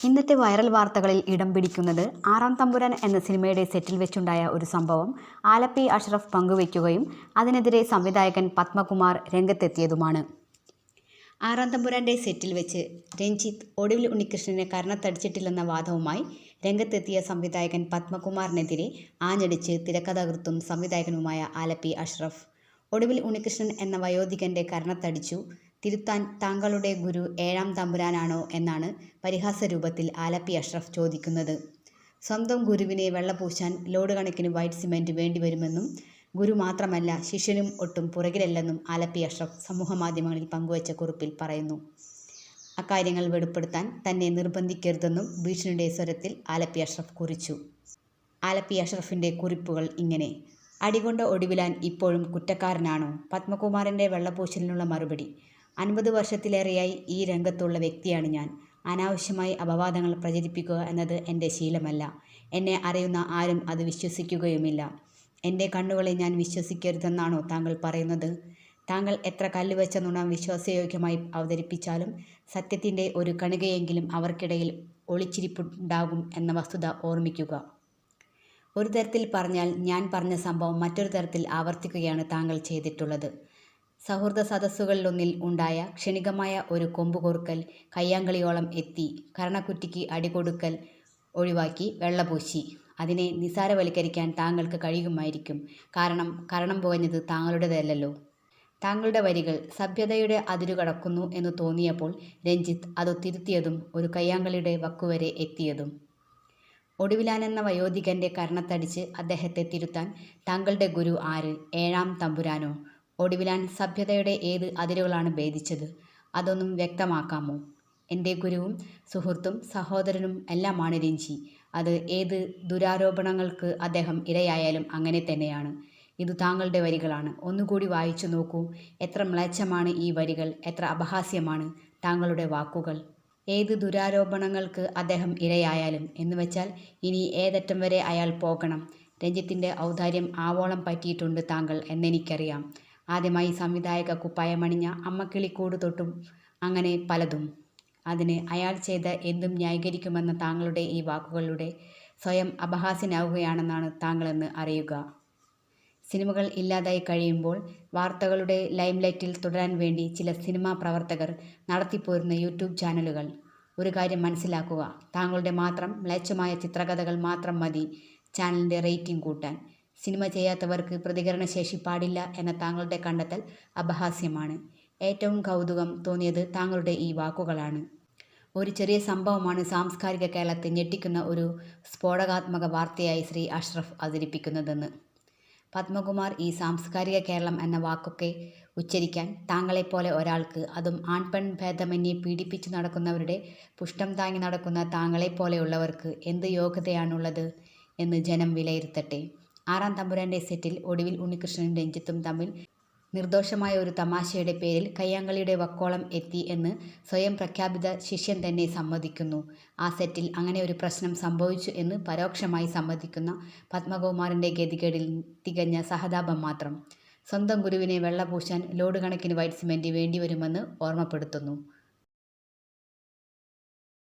ഇന്നത്തെ വൈറൽ വാർത്തകളിൽ ഇടം പിടിക്കുന്നത് ആറാം തമ്പുരാൻ എന്ന സിനിമയുടെ സെറ്റിൽ വെച്ചുണ്ടായ ഒരു സംഭവം ആലപ്പി അഷ്റഫ് പങ്കുവയ്ക്കുകയും അതിനെതിരെ സംവിധായകൻ പത്മകുമാർ രംഗത്തെത്തിയതുമാണ്. ആറാം തമ്പുരാന്റെ സെറ്റിൽ വെച്ച് രഞ്ജിത്ത് ഒടുവിൽ ഉണ്ണികൃഷ്ണനെ കരണത്തടിച്ചിട്ടില്ലെന്ന വാദവുമായി രംഗത്തെത്തിയ സംവിധായകൻ പത്മകുമാറിനെതിരെ ആഞ്ഞടിച്ച് തിരക്കഥാകൃത്തും സംവിധായകനുമായ ആലപ്പി അഷ്റഫ്. ഒടുവിൽ ഉണ്ണികൃഷ്ണൻ എന്ന വയോധികന്റെ കർണത്തടിച്ചു തിരുത്താൻ താങ്കളുടെ ഗുരു ഏഴാം തമ്പുരാനാണോ എന്നാണ് പരിഹാസ രൂപത്തിൽ ആലപ്പി അഷ്റഫ് ചോദിക്കുന്നത്. സ്വന്തം ഗുരുവിനെ വെള്ളപൂശാൻ ലോഡ് കണക്കിന് വൈറ്റ് സിമെന്റ് വേണ്ടിവരുമെന്നും ഗുരു മാത്രമല്ല ശിഷ്യനും ഒട്ടും പുറകിലല്ലെന്നും ആലപ്പി അഷ്റഫ് സമൂഹമാധ്യമങ്ങളിൽ പങ്കുവച്ച കുറിപ്പിൽ പറയുന്നു. അക്കാര്യങ്ങൾ വെളിപ്പെടുത്താൻ തന്നെ നിർബന്ധിക്കരുതെന്നും ഭീഷണിയുടെ സ്വരത്തിൽ ആലപ്പി അഷ്റഫ് കുറിച്ചു. ആലപ്പി അഷ്റഫിന്റെ കുറിപ്പുകൾ ഇങ്ങനെ. അടികൊണ്ട് ഒടുവിലാൻ ഇപ്പോഴും കുറ്റക്കാരനാണോ? പത്മകുമാറിന്റെ വെള്ളപൂശലിനുള്ള മറുപടി. അൻപത് വർഷത്തിലേറെയായി ഈ രംഗത്തുള്ള വ്യക്തിയാണ് ഞാൻ. അനാവശ്യമായി അപവാദങ്ങൾ പ്രചരിപ്പിക്കുക എന്നത് എന്റെ ശീലമല്ല. എന്നെ അറിയുന്ന ആരും അത് വിശ്വസിക്കുകയുമില്ല. എന്റെ കണ്ണുകളെ ഞാൻ വിശ്വസിക്കരുതെന്നാണോ താങ്കൾ പറയുന്നത്? താങ്കൾ എത്ര കല്ലുവെച്ച നുണ വിശ്വാസയോഗ്യമായി അവതരിപ്പിച്ചാലും സത്യത്തിന്റെ ഒരു കണികയെങ്കിലും അവർക്കിടയിൽ ഒളിച്ചിരിപ്പുണ്ടാകും എന്ന വസ്തുത ഓർമ്മിക്കുക. ഒരു തരത്തിൽ പറഞ്ഞാൽ ഞാൻ പറഞ്ഞ സംഭവം മറ്റൊരു തരത്തിൽ ആവർത്തിക്കുകയാണ് താങ്കൾ ചെയ്തിട്ടുള്ളത്. സൗഹൃദ സദസ്സുകളിലൊന്നിൽ ഉണ്ടായ ക്ഷണികമായ ഒരു കൊമ്പുകോർക്കൽ കയ്യാങ്കളിയോളം എത്തി കരണക്കുറ്റിക്ക് അടികൊടുക്കൽ ഒഴിവാക്കി വെള്ളപൂശി. അതിനെ നിസാരവൽക്കരിക്കാൻ താങ്കൾക്ക് കഴിയുമായിരിക്കും. കാരണം കരണം പോകഞ്ഞത് താങ്കളുടേതല്ലല്ലോ. താങ്കളുടെ വരികൾ സഭ്യതയുടെ അതിരു കടക്കുന്നു എന്ന് തോന്നിയപ്പോൾ രഞ്ജിത്ത് അത് തിരുത്തിയതും ഒരു കയ്യാങ്കളിയുടെ വക്കുവരെ എത്തിയതും. ഒടുവിലാനെന്ന വയോധികന്റെ കർണത്തടിച്ച് അദ്ദേഹത്തെ തിരുത്താൻ താങ്കളുടെ ഗുരു ആര്? ഏഴാം തമ്പുരാനോ? ഒടുവിലാൻ സഭ്യതയുടെ ഏത് അതിരുകളാണ് ഭേദിച്ചത്? അതൊന്നും വ്യക്തമാക്കാമോ? എന്റെ ഗുരുവും സുഹൃത്തും സഹോദരനും എല്ലാമാണ് രഞ്ജി. അത് ഏത് ദുരാരോപണങ്ങൾക്ക് അദ്ദേഹം ഇരയായാലും അങ്ങനെ തന്നെയാണ്. ഇത് താങ്കളുടെ വരികളാണ്. ഒന്നുകൂടി വായിച്ചു നോക്കൂ. എത്ര മ്ലേച്ഛമാണ് ഈ വരികൾ. എത്ര അപഹാസ്യമാണ് താങ്കളുടെ വാക്കുകൾ. ഏത് ദുരാരോപണങ്ങൾക്ക് അദ്ദേഹം ഇരയായാലും എന്ന് വെച്ചാൽ ഇനി ഏതറ്റം വരെ അയാൾ പോകണം. രഞ്ജിത്തിന്റെ ഔദാര്യം ആവോളം പറ്റിയിട്ടുണ്ട് താങ്കൾ എന്നെനിക്കറിയാം. ആദ്യമായി സംവിധായക കുപ്പായമണിഞ്ഞ അമ്മക്കിളിക്കൂട് തൊട്ടും അങ്ങനെ പലതും. അതിന് അയാൾ ചെയ്ത എന്തും ന്യായീകരിക്കുമെന്ന താങ്കളുടെ ഈ വാക്കുകളിലൂടെ സ്വയം അപഹാസ്യനാവുകയാണെന്നാണ് താങ്കളെന്ന് അറിയുക. സിനിമകൾ ഇല്ലാതായി കഴിയുമ്പോൾ വാർത്തകളുടെ ലൈംലൈറ്റിൽ തുടരാൻ വേണ്ടി ചില സിനിമാ പ്രവർത്തകർ നടത്തിപ്പോരുന്ന യൂട്യൂബ് ചാനലുകൾ. ഒരു കാര്യം മനസ്സിലാക്കുക താങ്കളുടെ മാത്രം മ്ലേച്ഛമായ ചിത്രകഥകൾ മാത്രം മതി ചാനലിന്റെ റേറ്റിംഗ് കൂട്ടാൻ. സിനിമ ചെയ്യാത്തവർക്ക് പ്രതികരണശേഷി പാടില്ല എന്ന താങ്കളുടെ കണ്ടെത്തൽ അപഹാസ്യമാണ്. ഏറ്റവും കൗതുകം തോന്നിയത് താങ്കളുടെ ഈ വാക്കുകളാണ്. ഒരു ചെറിയ സംഭവമാണ് സാംസ്കാരിക കേരളത്തെ ഞെട്ടിക്കുന്ന ഒരു സ്ഫോടകാത്മക വാർത്തയായി ശ്രീ അഷ്റഫ് അവതരിപ്പിക്കുന്നതെന്ന്. പത്മകുമാർ ഈ സാംസ്കാരിക കേരളം എന്ന വാക്കൊക്കെ ഉച്ചരിക്കാൻ താങ്കളെപ്പോലെ ഒരാൾക്ക് അതും ആൺപെൺ ഭേദമന്യെ പീഡിപ്പിച്ചു നടക്കുന്നവരുടെ പുഷ്ടം താങ്ങി നടക്കുന്ന താങ്കളെപ്പോലെയുള്ളവർക്ക് എന്ത് യോഗ്യതയാണുള്ളത് എന്ന് ജനം വിലയിരുത്തട്ടെ. ആറാം തമ്പുരാന്റെ സെറ്റിൽ ഒടുവിൽ ഉണ്ണികൃഷ്ണനും രഞ്ജിത്തും തമ്മിൽ നിർദോഷമായ ഒരു തമാശയുടെ പേരിൽ കയ്യാങ്കളിയുടെ വക്കോളം എത്തി എന്ന് സ്വയം പ്രഖ്യാപിത ശിഷ്യൻ തന്നെ സമ്മതിക്കുന്നു. ആ സെറ്റിൽ അങ്ങനെ ഒരു പ്രശ്നം സംഭവിച്ചു എന്ന് പരോക്ഷമായി സമ്മതിക്കുന്ന പത്മകുമാറിന്റെ ഗതികേടിൽ തികഞ്ഞ സഹതാപം മാത്രം. സ്വന്തം ഗുരുവിനെ വെള്ളപൂശാൻ ലോഡ് കണക്കിന് വൈറ്റ് സിമെന്റ് വേണ്ടിവരുമെന്ന് ഓർമ്മപ്പെടുത്തുന്നു.